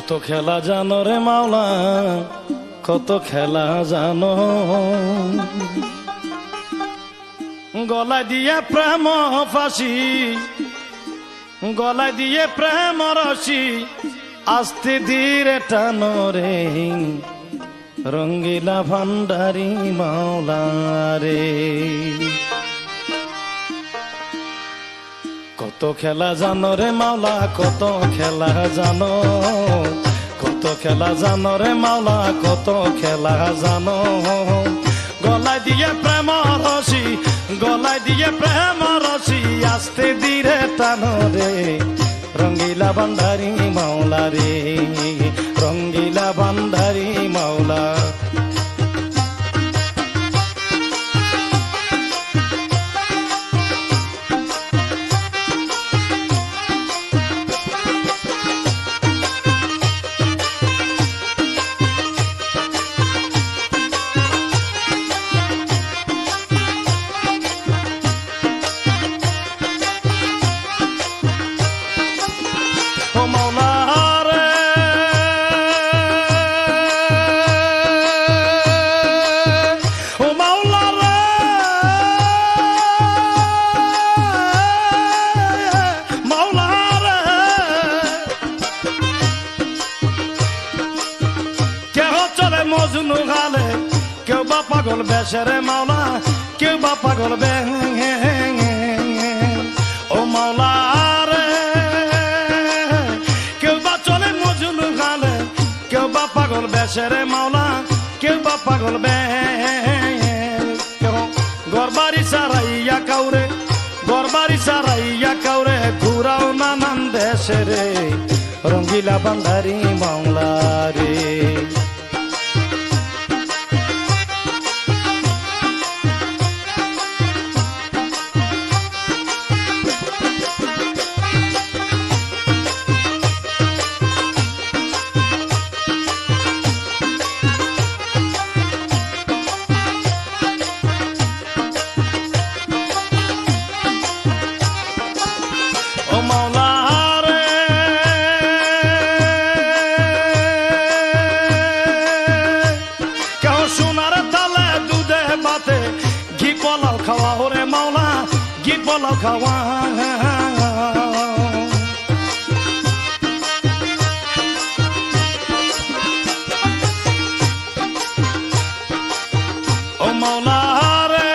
কত খেলা জানো রে মাওলা, কত খেলা জানো। গলায় দিয়ে প্রেম ফাঁসি, গলায় দিয়ে প্রেম রসি, আস্তে ধীরে টানো রে রঙ্গিলা ভান্ডারি মাওলা রে। কত খেলা জানো রে মাওলা, কত খেলা জানো। কত খেলা জানো রে মাওলা, কত খেলা জানো। গলায় দিয়ে প্রেম রসি, গলায় দিয়ে প্রেম রসি, আসতে ধীরে টানো রে। রঙ্গিলা ভান্ডারি মাওলা রে। বেসরে মাওলা, কেউ বা পাগল বে ও মাওলা রে, কেউ বা চলে মজনু গালে, কেউ বা পাগল বেসরে মাওলা, কেউ বা পাগল কেউ গরবারি সারাইয়া কাউরে, গরবারি সারাইয়া কাউরে, ঘুরাও নানান দেশে রে, রঙ্গিলা বান্ধারি মাওলা রে। পলাও খাওয়া। রে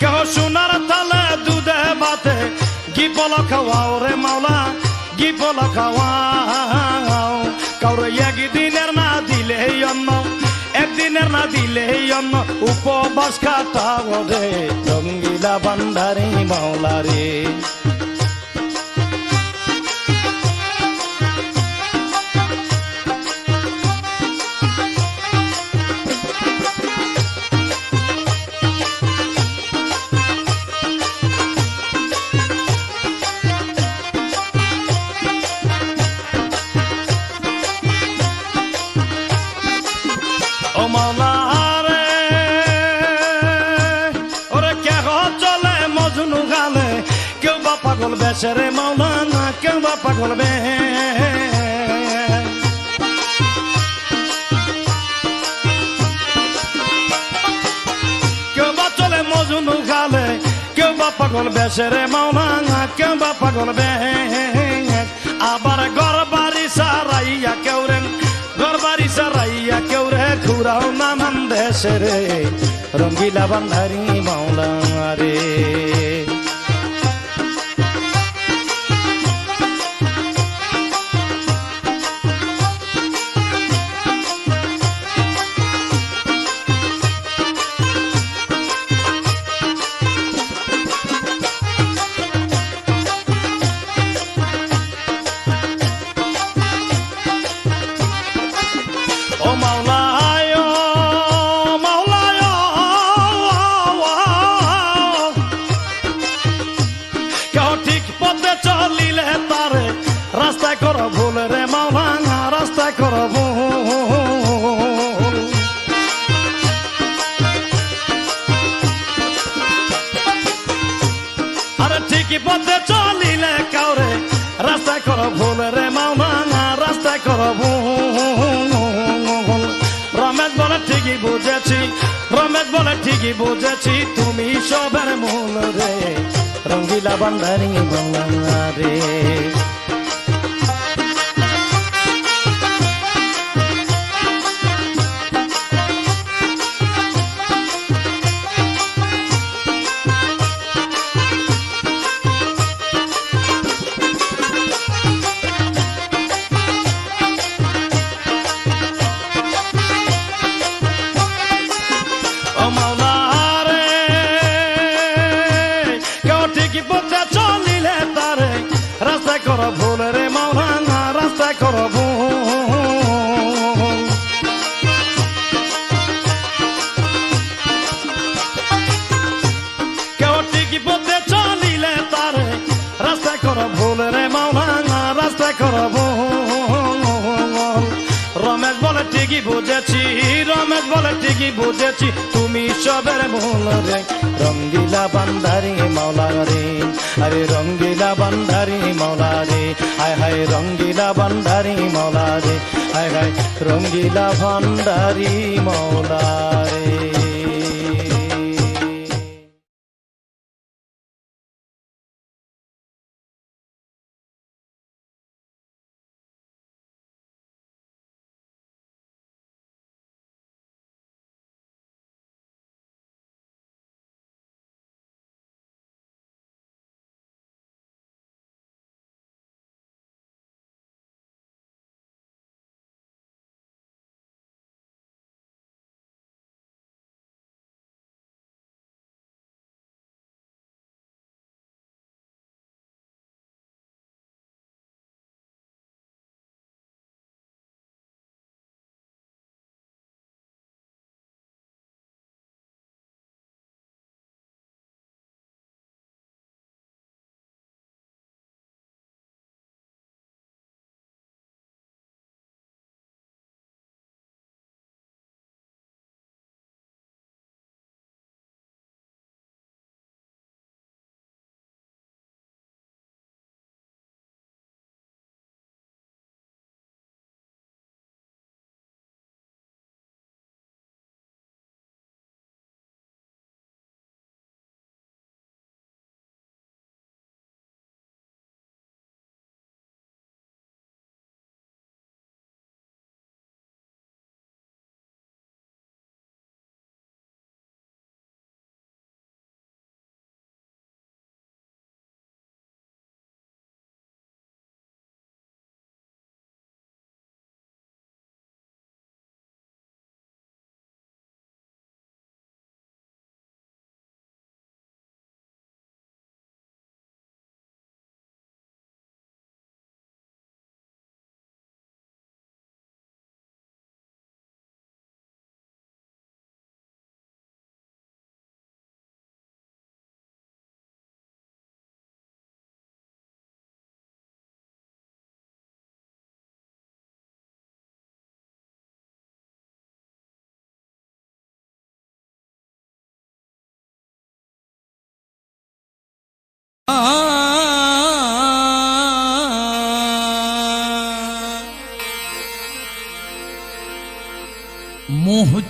কেহ গি পল খাওয়াও রে মাওলা গি পল খাওয়াও। কাউরে একদিনের একদিনের না দিলে অন্ন উপবাস কাটাও রে। রঙ্গিলা বান্ডারি মাওলা রে। পাগল বেসে রে মাওলা না কেউ বা পাগল বে। কেউ বা চলে মজনু গালে কেউ বা পাগল বেসে রে মাওলা না কেউ বা পাগল বে। আবার ঘর বাড়ি সারাইয়া কেউ রে ঘর বাড়ি সারাইয়া কেউ রে, ঘুরাও নানান রে, রঙ্গিলা বান্ধারি মাওলা রে। করো ভুল রে মাওলানা রাস্তায় করো ভুল। আরে ঠিকই পথে চলিলে কাউরে, রাস্তায় করো ভুল রে মাওলানা রাস্তায় করো ভুল। রমেশ বলে, ঠিকই বুঝেছি, রমেশ বলে, ঠিকই বুঝেছি, তুমি সবের মূল রে, রঙ্গিলা বান্ধারি বাংলা রে। রাস্তায় কর ভুল রমেশ বলে, ঠিকই বুঝেছি, রমেশ বলে, ঠিকই বুঝেছি, তুমি সবের ভুল রে। রঙ্গিলা বান্দারি মাওলা রে, আরে রঙ্গিলা বান্দারি মাওলা রে, হায় হায় রঙ্গিলা বান্দারি মাওলা রে, হায় হায় রঙ্গিলা ভান্ডারি মাওলা রে।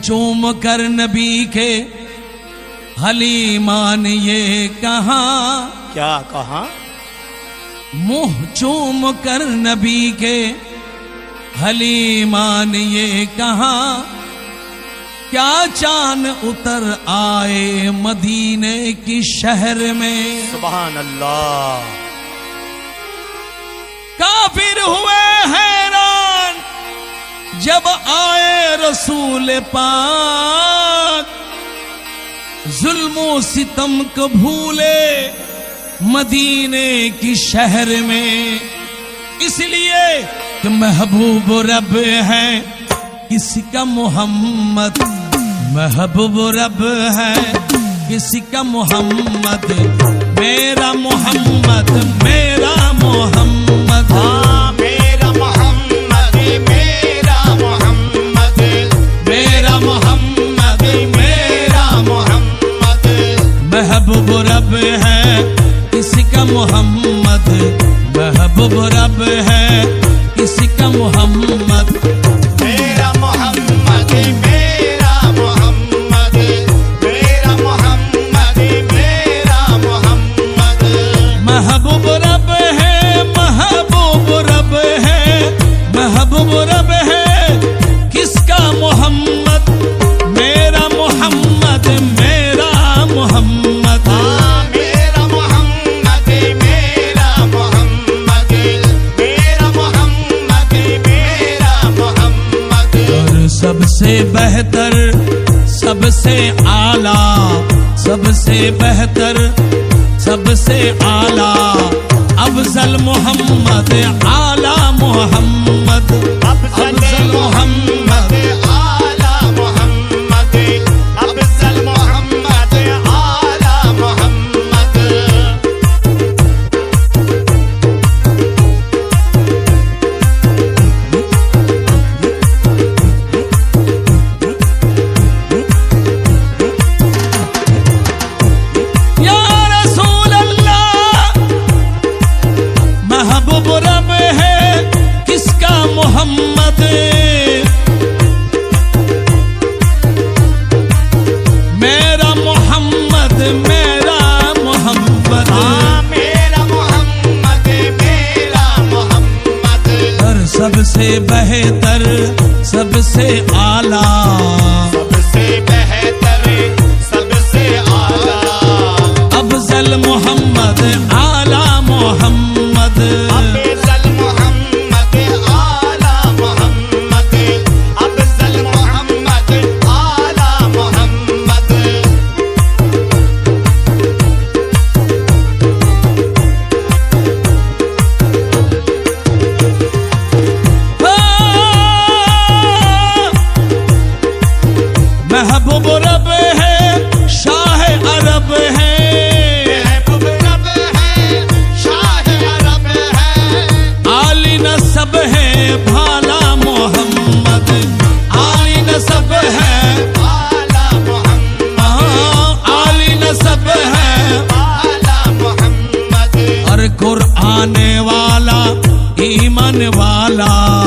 چوم کر نبی کے حلیمان یہ کہاں؟ کیا کہاں؟ منہ چوم کر نبی کے حلیمان یہ کہاں؟ کیا چاند اتر آئے مدینے کی شہر میں؟ سبحان اللہ۔ کافر ہوئے ہیں جب آئے رسول پاک، ظلم و ستم کو بھولے مدینے کی شہر میں۔ اس لیے کہ محبوب رب ہے، کس کا محمد محبوب رب ہے۔ کس کا محمد، میرا محمد میرا محمد۔ up. سے اعلیٰ سب سے بہتر سب سے آلہ افضل محمد آلہ محمد افضل محمد۔ محبوب رب ہے شاہ عرب ہے۔ شاہ عرب ہے۔ ہے بھالا محمد۔ ہے محمد۔ ہاں، ہے۔ محمد۔ والا ایمان والا۔